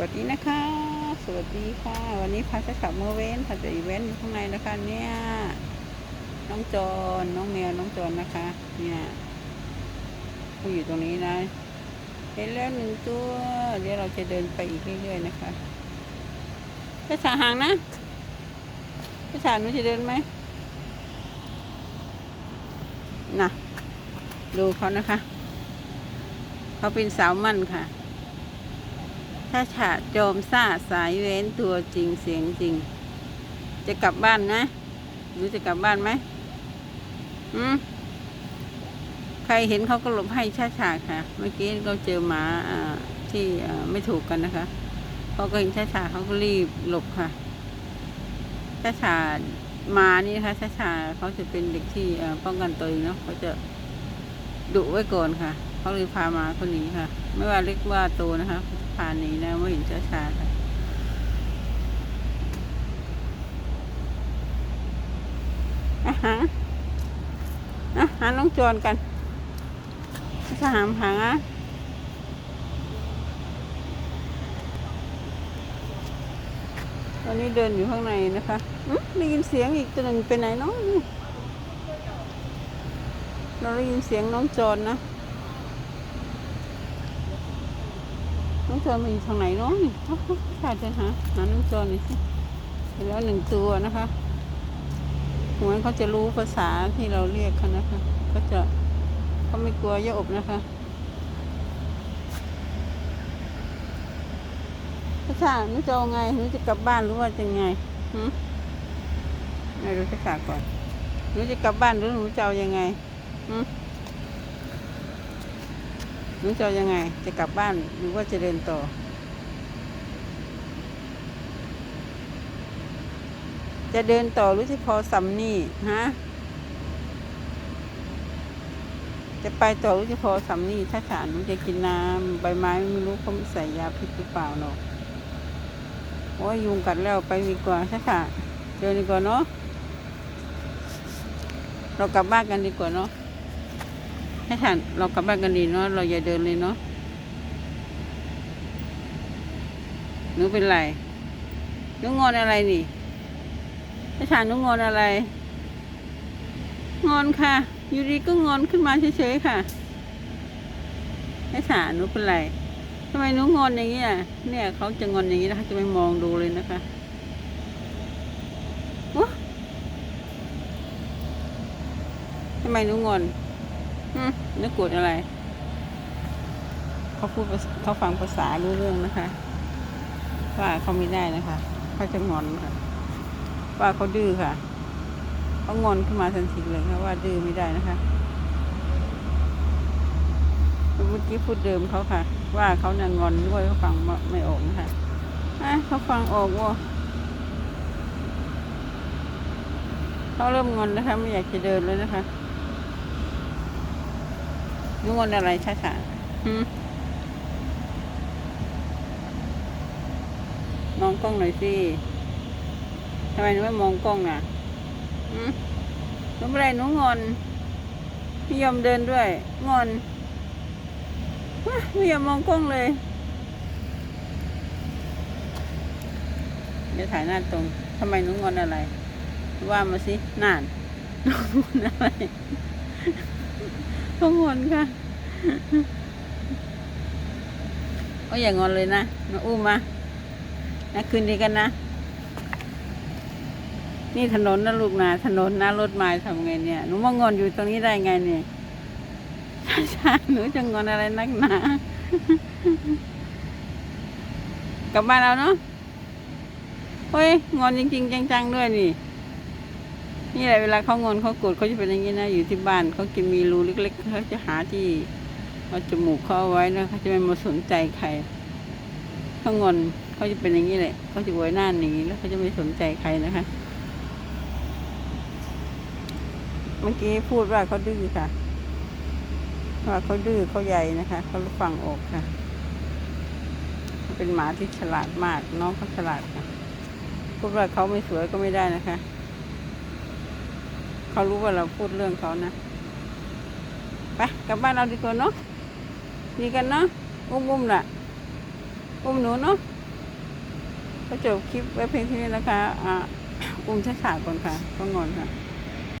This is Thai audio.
วัสดีนะคะ สวัสดีค่ะ วันนี้พาจะขับมาเว้นพาจะอีเวนต์อยู่ข้างในนะคะ เนี่ยน้องจอนน้องแมวน้องจอนนะคะ เนี่ยเขาอยู่ตรงนี้นะ เห็นแล้วหนึ่งตัวเดี๋ยวเราจะเดินไปอีกเรื่อยๆนะคะจะสาห่างนะจะสาหนูจะเดินไหมน่ะดูเขานะคะ เขาเป็นสาวมั่นค่ะ ถ้าฉะโจมซ่าสายเว้นตัวจริงเสียงจริง จะกลับบ้านนะรือจะกลับบ้านไหมอืมใครเห็นเขาก็หลบให้ชาฉาค่ะ เมื่อกี้เราเจอหมาที่ไม่ถูกกันนะคะเขาก็เห็นชาฉาเขาก็รีบหลบค่ะชาฉาหมานี่นะคะชาฉาเขาจะเป็นเด็กที่ป้องกันตัวเองนาะเขาจะดุไว้ก่อนค่ะ เขาเลยพามาคนนี้ค่ะ ไม่ว่าเล็กว่าโตนะคะ พาหนีนะไม่เห็นช้าชาๆค่ะอาหารอาหารน้องโจรกันสหามหาตอนนี้เดินอยู่ข้างในนะคะอื้อได้ยินเสียงอีกตัวหนึ่งไปไหนเน้องเราได้ยินเสียงน้องโจรนะ น้องโจรมาอยู่ทางไหนเน้องนี่ใช่จะหาหาน้องโจรหน่อยสิเห็นแล้วหนึ่งตัวนะคะเหมือนเขาจะรู้ภาษาที่เราเรียกเขานะคะเขาจะเขาไม่กลัวยาอบนะคะภาษาหนูจะเอาไงหนูจะกลับบ้านหรือว่าจะไงหืมไม่รู้ภาษาก่อนหนูจะกลับบ้านหรือหนูจะเอายังไงหืม หนูจะยังไงจะกลับบ้านหรือว่าจะเดินต่อ จะเดินต่อหรือจะพอสำนี่ฮะจะไปต่อหรือจะพอสำนี่ถ้าฉานหนูจะกินน้ำใบไม้ไม่รู้เขาใส่ยาพิษหรือเปล่าเนาะโอ้ยยุงกัดแล้วไปดีกว่าถ้าฉาเดินดีกว่าเนาะเรากลับบ้านกันดีกว่าเนาะ ให้ฉันเรากลับบ้านกันดีเนาะเราอย่าเดินเลยเนาะหนูเป็นไรหนูงอนอะไรนี่ให้ฉันหนูงอนอะไร งอนค่ะอยู่ดีก็งอนขึ้นมาเฉยๆค่ะให้ฉันหนูเป็นไรทำไมหนูงอนอย่างนี้อะเนี่ยเขาจะงอนอย่างนี้นะคะจะไม่มองดูเลยนะคะวะทำไมหนูงอน นึกกรธอะไร เขาพูดเขาฟังภาษารู้เรื่องนะคะ ว่าเขาไม่ได้นะคะเขาจะงอนค่ะ ว่าเขาดื้อค่ะเขางอนขึ้นมาทันทีเลยค่ะว่าดื้อไม่ได้นะคะเมื่อกี้พูดเดิมเขาค่ะ ว่าเขาเนี่ยงอนด้วยเขาฟังไม่ออกนะคะอะเขาฟังออกว่าเขาเริ่มงอนนะคะ ไม่อยากจะเดินเลยนะคะ นึกว่าอะไรช้าช้าๆหืมมองกล้องหน่อยสิทำไมหนูไม่มองกล้องอะหืมหนูเป็นไรหนูงอนไม่ยอมเดินด้วย งอนฮะไม่ยอมมองกล้องเลย เดี๋ยวถ่ายหน้าตรงทำไมหนูงอนอะไร ว่ามาสิน่านหนูงอนอะไร เขางอนค่ะก็อย่างงอนเลยนะมาอุ้มมานะคืนดีกันนะ นี่ถนนนะลูกนะถนนนะรถมาทำไงเนี่ยหนูมางอนอยู่ตรงนี้ได้ไงเนี่ยช้าๆหนูจะงอนอะไรนักหนากลับบ้านเราเนาะเฮ้ยงอนจริงๆ จังๆด้วยนี่ นี่แหละเวลาเขางอนเขาโกรธเขาจะเป็นอย่างนี้นะอยู่ที่บ้านเขาจะมีรูเล็กๆเขาจะหาที่เอาจมูกเขาเอาไว้แล้วเขาจะไม่มาสนใจใครเขางอนเขาจะเป็นอย่างนี้แหละเขาจะไว้หน้าหนีแล้วเขาจะไม่สนใจใครนะคะ เมื่อกี้พูดว่าเขาดื้อค่ะ ว่าเขาดื้อเขาใหญ่นะคะเขาฟังออกค่ะเป็นหมาที่ฉลาดมากน้องเขาฉลาดค่ะพูดว่าเขาไม่สวยก็ไม่ได้นะคะ เขารู้ว่าเราพูดเรื่องเขานะไปกลับบ้านเราดีกว่าเนาะดีกันเนาะอุ้มอุ้มๆน่ะ อุ้มหนูเนาะก็จบคลิปไว้เพียงเท่านี้นะคะ อ่าอุ้มช้าๆก่อนค่ะก็งอนค่ะ